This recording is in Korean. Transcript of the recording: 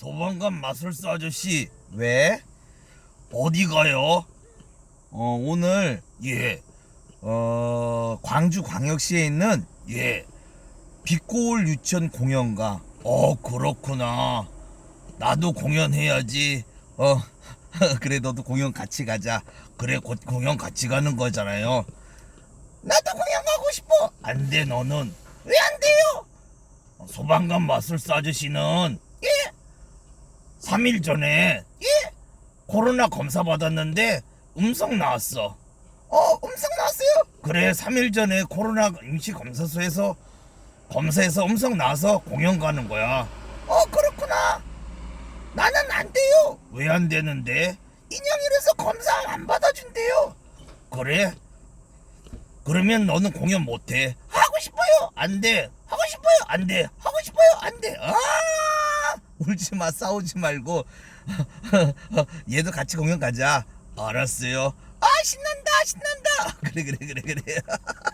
소방관 마술사 아저씨 왜? 어디 가요? 어 오늘 예. 어 광주 광역시에 있는 예. 빛고울 유치원 공연가. 어 그렇구나. 나도 공연해야지. 어 그래 너도 공연 같이 가자. 그래 곧 공연 같이 가는 거잖아요. 나도 공연 가고 싶어. 안 돼 너는 왜 안 돼요? 어, 소방관 마술사 아저씨는 예 3일 전에 예 코로나 검사 받았는데 음성 나왔어. 어 음성 나왔어요? 그래 3일 전에 코로나 임시 검사소에서 검사해서 음성 나와서 공연 가는 거야. 어 그렇구나. 나는 안 돼요. 왜 안 되는데? 인형이라서 검사 안 받아준대요. 그래? 그러면 너는 공연 못 해. 하고 싶어요. 안 돼. 하고 싶어요. 안 돼. 하고 싶어요. 안 돼. 아! 울지 마. 싸우지 말고. 얘도 같이 공연 가자. 알았어요. 아 신난다 신난다. 그래 그래 그래 그래.